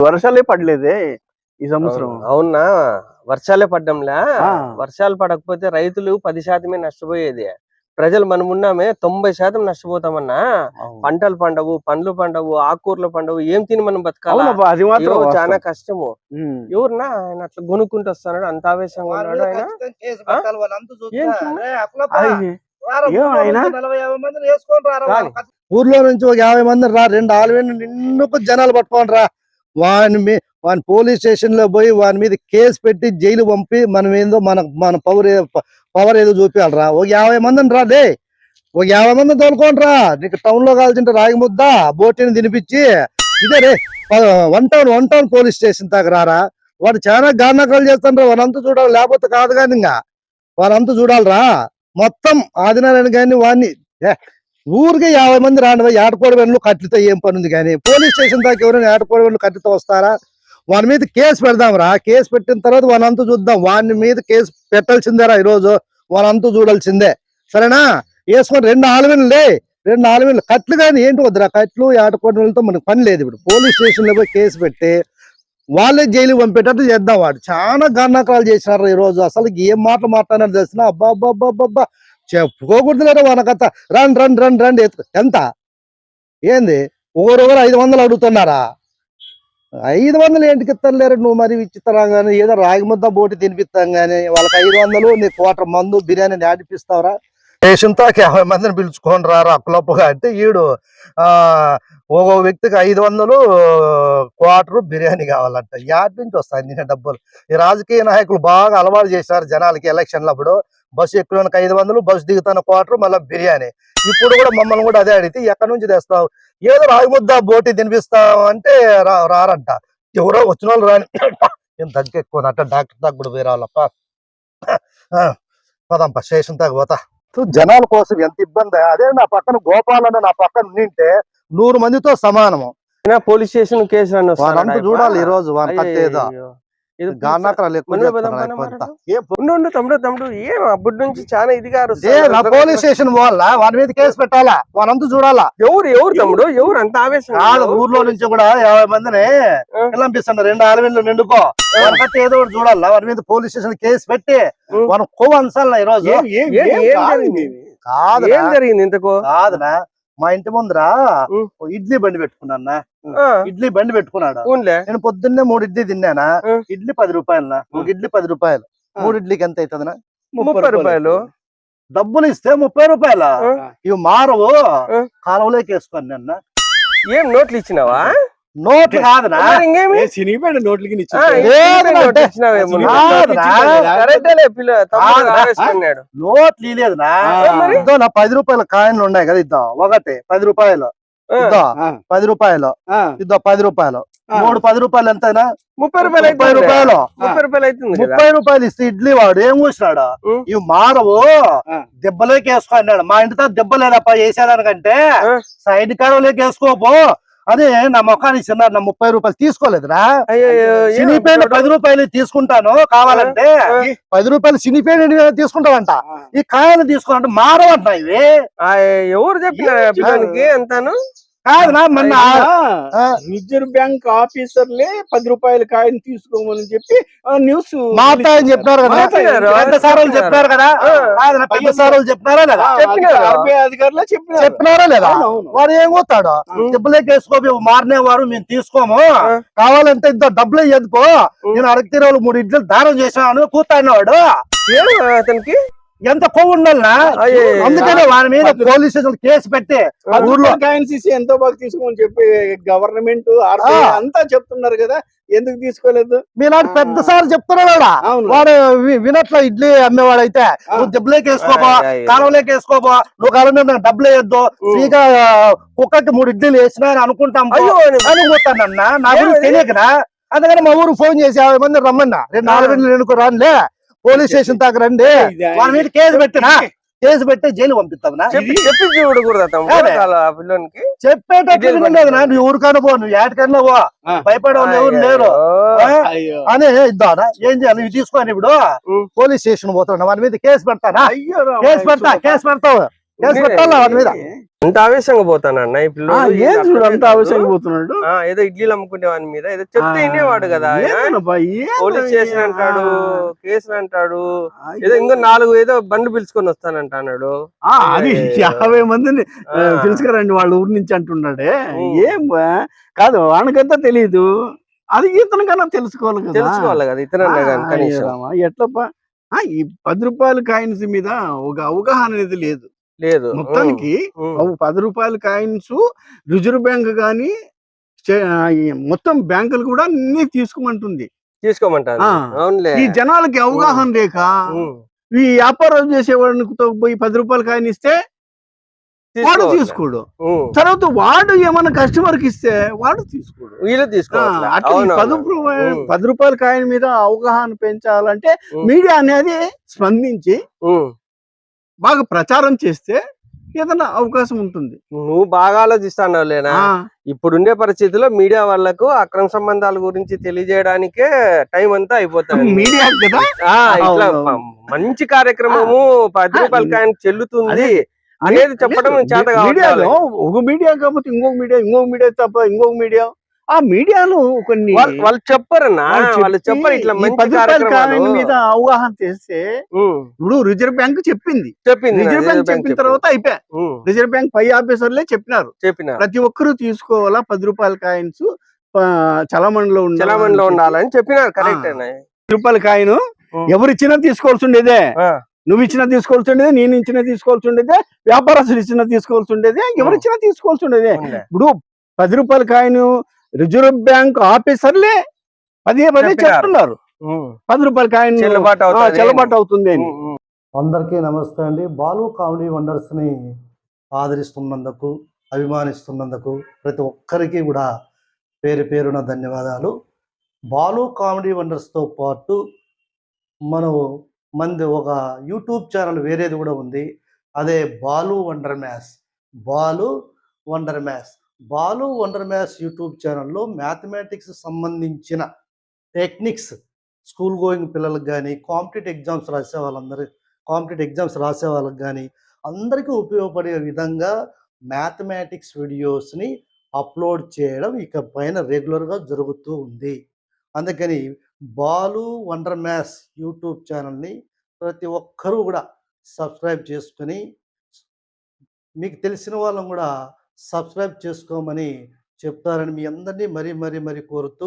వర్షాలే పడలేదే ఈ సంవత్సరం. అవును- వర్షాలే పడ్డంలా. వర్షాలు పడకపోతే రైతులు పది శాతమే నష్టపోయేది. ప్రజలు మనం ఉన్నామే తొంభై శాతం నష్టపోతామన్నా. పంటలు పండవు పండ్లు పండవు ఆకుకూరలు పండవు ఏం తిని మనం బతకాలా? చాలా. కష్టము. ఉమ్. ఎవరున్నా ఆయన అట్లా గొనుక్కుంటూ వస్తున్నాడు అంత ఆవేశంగా ఉన్నాడు ఆయన. ఊర్లో? నుంచి ఒక యాభై మంది రా రెండు ఆలవేలు నిన్నుకు జనాలు పట్టుకోండి రా వాని మీ వాని పోలీస్ స్టేషన్లో పోయి వాని మీద కేసు పెట్టి జైలు పంపి మనం ఏందో మన మన పవర్ పవర్ ఏదో చూపించాలరా ఒక యాభై మందిని రా డే. ఒక యాభై మందిని తోలుకోండి రా. నీకు టౌన్లో కాల్చింటే రాగి ముద్ద బోటిని తినిపించి. ఇదే రే one town one town police station దాకా రారా. వాడు చాలా గానకాలు చేస్తాడు వానంతా చూడాలి. లేకపోతే కాదు కానీ ఇంకా. వారంతా చూడాలరా. మొత్తం ఆదినారాయణ గారిని వాడిని ఊరికే యాభై మంది రాండి ఏటకోడి వెన్లు కట్టితో ఏం పని ఉంది కానీ పోలీస్ స్టేషన్ దాకా ఎవరైనా ఏటకోడి వెన్లు కట్టితో వస్తారా? వాని మీద కేసు పెడదాంరా. కేసు పెట్టిన తర్వాత వానంతా చూద్దాం. వాని మీద కేసు పెట్టాల్సిందేరా ఈరోజు? వానంతా చూడాల్సిందే. సరేనా? వేసుకొని రెండు ఆలవెన్లే రెండు ఆలవెన్లు కట్లు కానీ ఏంటి వద్దురా? కట్లు ఏటకోడి మనకు పని లేదు ఇప్పుడు. పోలీస్ స్టేషన్లో పోయి కేసు పెట్టి వాళ్ళే జైలు పంపేటట్టు చేద్దాం వాడు. చాలా గన్నాకాలు చేసినారు ఈ రోజు అసలు ఏం మాటలు మాట్లాడినారు తెలిసిన? అబ్బా అబ్బా అబ్బా అబ్బా, చెప్పుకోకూడదులేరా చెప్పుకోకూడదు లేరా రండి రండి రండి. రండి ఎంత? ఏంది? ఒకరొకరు ఐదు వందలు అడుగుతున్నారా? ఐదు వందలు ఏంటికి ఇస్తాను లేరు నువ్వు మరి ఇచ్చిస్తారా కానీ ఏదో రాగి ముద్ద బోటి తినిపిస్తాం కానీ వాళ్ళకి ఐదు వందలు నీ కోటర్ మందు బిర్యానీ ఆడిపిస్తావరా దేశంతో యాభై మందిని పిలుచుకొని రారా అప్పులప్పుగా? అంటే ఈడు ఆ ఒక్కో వ్యక్తికి ఐదు వందలు క్వార్టర్ బిర్యానీ కావాలంట. యాడ్ నుంచి వస్తాయి నేను డబ్బులు. ఈ రాజకీయ నాయకులు బాగా అలవాటు చేశారు జనాలకి ఎలక్షన్లప్పుడు. బస్సు ఎక్కువ ఐదు వందలు బస్సు దిగుతాను క్వార్టర్ మళ్ళీ బిర్యానీ. ఇప్పుడు కూడా మమ్మల్ని కూడా అదే అడిగితే ఎక్కడి నుంచి తెస్తావు? ఏదో రాగిముద్ద బోటి తినిపిస్తావు అంటే రా- రారంట. ఎవరో వచ్చిన వాళ్ళు రాని ఏం దగ్గర ఎక్కువ అట్ట డాక్టర్ దాకా కూడా పోయి రావాలప్ప. ఆ, పదంప స్టేషన్ దాకా పోతా. జనాల కోసం ఎంత ఇబ్బంది? అదే నా పక్కన గోపాలన్న నా పక్కన నింటే నూరు మందితో సమానము. Police station case. చూడాలి ఈ రోజు వాని అయ్యో, ఇది తమ్ముడు తమ్ముడు ఏం అప్పటి నుంచి చాలా. నా పోలీస్ స్టేషన్ పోవాలా? వాని మీద కేసు పెట్టాలా? వానంతా చూడాలా? ఎవరు ఎవరు తమ్ముడు ఎవరు? అంత ఆవేశం? కాదు ఊర్లో నుంచి కూడా యాభై మందిని ఆ. పిలిపిస్తున్నారు రెండు ఆలవీళ్ళు నిండుకో వానికైతే ఏదో ఒకటి చూడాలా? వారి మీద పోలీస్ స్టేషన్ కేసు పెట్టి. మనం కొవ్వు అంచాలి ఈ రోజు కాదు? ఇది. ఏం జరిగింది ఇంతకు? కాదునా మా ఇంటి ముందర ఇడ్లీ బండి పెట్టుకున్నా ఇడ్లీ బండి పెట్టుకున్నాడు? నేను పొద్దున్నే మూడు ఇడ్లీ తిన్నానా. ఇడ్లీ పది రూపాయలనా ఒక ఇడ్లీ పది రూపాయలు. మూడు ఇడ్లీకి ఎంత అవుతుందనా ముప్పై రూపాయలు డబ్బులు ఇస్తే ముప్పై రూపాయల. ఇవి మారవు. ఆ. కాలువలోకి వేసుకోండి నిన్న ఏం నోట్లు ఇచ్చినావా? నోట్లు కాదునా? సినిగిపోయిన నోట్లకి నోట్లు ఇలేదునా? ఇద్దో నా పది రూపాయల కాయిన్లు ఉన్నాయి కదా ఇద్దాం. ఒకటి పది రూపాయలు. ఇద్దో. పది రూపాయలు. ఇద్దో పది రూపాయలు. మూడు పది రూపాయలు ఎంతైనా? ముప్పై రూపాయలు ముప్పై రూపాయలు. ముప్పై రూపాయలు అవుతుంది ముప్పై రూపాయలు ఇస్తే ఇడ్లీ వాడు ఏం కూర్చున్నాడు. ఇవి మారవు ఆ. దెబ్బలోకి వేసుకో అన్నాడు. మా ఇంటితో దెబ్బ లేదప్ప వేసేదానికంటే. సైడ్ కాడలోకి వేసుకోపో. అని నా ముఖానికి ఇస్తున్నారు నా ముప్పై రూపాయలు తీసుకోలేదురా సినిపేన్. పది రూపాయలు తీసుకుంటాను కావాలంటే. పది రూపాయలు సినిపేన్ తీసుకుంటావంట. ఈ కాయలు తీసుకోవాలంటే మారవంట ఇవి ఎవరు పిల్లోనికి అంతాను కాదునా మొన్న. రిజర్వ్ బ్యాంక్ ఆఫీసర్లే పది రూపాయల కాయిన్ తీసుకోమని చెప్పి న్యూస్ మాట ఆయన చెప్పినారు కదా. పెద్ద సార్ వాళ్ళు చెప్పినారు. కదా. పెద్ద సార్ వాళ్ళు చెప్పినారా లేదా. ఆర్బీఐ అధికారులు చెప్పినారు. చెప్పినారా లేదా. వాడు ఏం పోతాడు డబ్బులకి వేసుకోవి మారినే వారు మేము తీసుకోము. కావాలంటే ఇద్దరు డబ్బులు ఎందుకో నేను అరగతి రోజులు మూడు ఇడ్లు దానం చేశాను కూతాడినవాడు ఏం అతనికి? ఎంత కొవ్వు ఉండాలనా. అందుకనే వారి మీద పోలీస్ స్టేషన్ కేసు పెట్టి ఊర్లో ఇచ్చి ఎంతో బాగా తీసుకోమని చెప్పి గవర్నమెంట్. అంతా చెప్తున్నారు కదా ఎందుకు తీసుకోలేదు మీలాంటి పెద్ద సార్ చెప్తున్నాడు వాడు. వినట్ల ఇడ్లీ అమ్మేవాడు అయితే. నువ్వు అయ్య, అయ్య. కాలంలోకి వేసుకోపో నువ్వు కాలంలో నాకు డబ్బులు వేయద్దు ఫ్రీగా కుక్కకి మూడు ఇడ్లీలు వేసినా అని అనుకుంటాం పో. అయ్యో అని పోతానన్నా నా గురించి? తెలియకనా అందుకని మా ఊరు ఫోన్ చేసి యాభై మంది రమ్మన్నా రెండు నాలుగు గంటలు ఎన్నుకో రానులే పోలీస్ స్టేషన్ దాకా రండి వాళ్ళ మీద కేసు పెట్టినా కేసు పెట్టి జైలు పంపిస్తావునా చెప్పి చూడకూడదు లేదు నా నువ్వు ఊరికన్నా పో నువ్వు ఏటకన్నా పో ఆ. భయపడే వాళ్ళు ఎవరు లేరు అని ఇద్దానా ఏం చేయాలి ఇవి తీసుకొని ఇప్పుడు. పోలీస్ స్టేషన్ పోతున్నా వాడి మీద కేసు పెడతానా కేసు పెడతా. కేసు పెడతావు కేసు ఇదే- పెట్టాలా వాడి మీద? అంత ఆవేశంగా పోతానన్న ఏం చూడు అర్థం అంత. అవసరం పోతున్నాడు? ఏదో ఇడ్లీలు అమ్ముకునే వాని మీద ఏదో చెప్తే వినేవాడు కదా పోలీస్ స్టేషన్ అంటాడు కేసులు అంటాడు ఏదో ఇంకో నాలుగు ఏదో బండ్లు పిలుచుకొని వస్తానంట అన్నాడు. ఆ, అది. యాభై మందిని పిలుచుకురండి వాళ్ళ ఊరి నుంచి అంటున్నాడే. ఏం? కాదు వానికంతా తెలియదు అది ఇతనికన్నా తెలుసుకోవాలి కదా. తెలుసుకోవాలి కదా అయ్యరామా, ఎట్లప్పా? ఆ, ఈ పది రూపాయల కాయిన్స్ మీద ఒక అవగాహన అనేది లేదు. లేదు. మొత్తానికి పది రూపాయల కాయిన్స్ రిజర్వ్ బ్యాంక్ కానీ మొత్తం బ్యాంకులు కూడా అన్ని తీసుకోమంటుంది. తీసుకోమంటారు. ఈ జనాలకి అవగాహన లేక ఈ వ్యాపారం చేసేవాడిని పోయి పది రూపాయల కాయిన్ ఇస్తే వాడు. తీసుకోడు. తర్వాత వాడు ఏమన్నా కస్టమర్కి ఇస్తే వాడు తీసుకోడు. వీళ్ళు అవును పది. పది రూపాయల కాయిన్ మీద అవగాహన పెంచాలంటే. మీడియా అనేది స్పందించి బాగా ప్రచారం చేస్తే ఏదైనా అవకాశం ఉంటుంది. నువ్వు బాగా ఆలోచిస్తావు లేనా? ఇప్పుడుండే పరిస్థితిలో మీడియా వాళ్ళకు అక్రమ సంబంధాల గురించి తెలియజేయడానికే టైం అంతా అయిపోతుంది. మీడియా ఇట్లా మంచి కార్యక్రమము పది రూపాయల చెల్లుతుంది. అనేది చెప్పడం చేత మీడియాలో ఒక మీడియా కాకపోతే ఇంకొక మీడియా ఇంకొక మీడియా తప్ప ఇంకొక మీడియా? ఆ మీడియాలో కొన్ని వాళ్ళు చెప్పరన్నా వాళ్ళు వాళ్ళు చెప్పి చెప్పరు ఇట్లా పది రూపాయల మీద అవగాహన చేస్తే ఇప్పుడు రిజర్వ్ బ్యాంక్ చెప్పింది చెప్పింది రిజర్వ్ బ్యాంక్ చెప్పిన. తర్వాత అయిపోయా రిజర్వ్ బ్యాంక్ పై ఆఫీసర్లే చెప్పినారు చెప్పిన ప్రతి ఒక్కరూ తీసుకోవాలా పది రూపాయల కాయిన్స్ చలమణిలో చలామణిలో. ఉండాలని చెప్పినారు కరెక్ట్ రూపాయల కాయిన్. ఎవరు ఇచ్చినా తీసుకోవాల్సి ఉండేదే. నువ్వు ఇచ్చినా తీసుకోవాల్సి ఉండేదే నేను ఇచ్చినా తీసుకోవాల్సి ఉండేదే వ్యాపారస్తులు ఇచ్చినా తీసుకోవాల్సి ఉండేదే ఎవరు. ఇచ్చినా తీసుకోవాల్సి ఉండేదే ఉండే. ఇప్పుడు పది రూపాయల కాయిన్ రిజర్వ్ బ్యాంక్ ఆఫీసర్లే పదే పదే. చెప్తున్నారు. పది రూపాయల కాయిన్ చెల్లుబాటు అవుతుంది. అని. అందరికీ నమస్తే అండి. బాలు కామెడీ వండర్స్ని ఆదరిస్తున్నందుకు అభిమానిస్తున్నందుకు ప్రతి ఒక్కరికి కూడా పేరు పేరున ధన్యవాదాలు. బాలు కామెడీ వండర్స్తో పాటు మనం మంది ఒక యూట్యూబ్ ఛానల్ వేరేది కూడా ఉంది. అదే Balu wonder maths Balu wonder maths Balu wonder maths YouTube ఛానల్లో మ్యాథమెటిక్స్ సంబంధించిన టెక్నిక్స్ స్కూల్ గోయింగ్ పిల్లలకు కానీ కాంపిటేటివ్ ఎగ్జామ్స్ రాసే వాళ్ళందరూ కాంపిటేటివ్ ఎగ్జామ్స్ రాసే వాళ్ళకి కానీ అందరికీ ఉపయోగపడే విధంగా మ్యాథమెటిక్స్ వీడియోస్ని అప్లోడ్ చేయడం ఇక పైన రెగ్యులర్గా జరుగుతూ ఉంది. అందుకని బాలు వండర్ మ్యాథ్స్ యూట్యూబ్ ఛానల్ని ప్రతి ఒక్కరూ కూడా సబ్స్క్రైబ్ చేసుకొని మీకు తెలిసిన వాళ్ళం కూడా సబ్స్క్రైబ్ చేసుకోమని చెప్తారని మీ అందరినీ మరీ మరీ మరీ కోరుతూ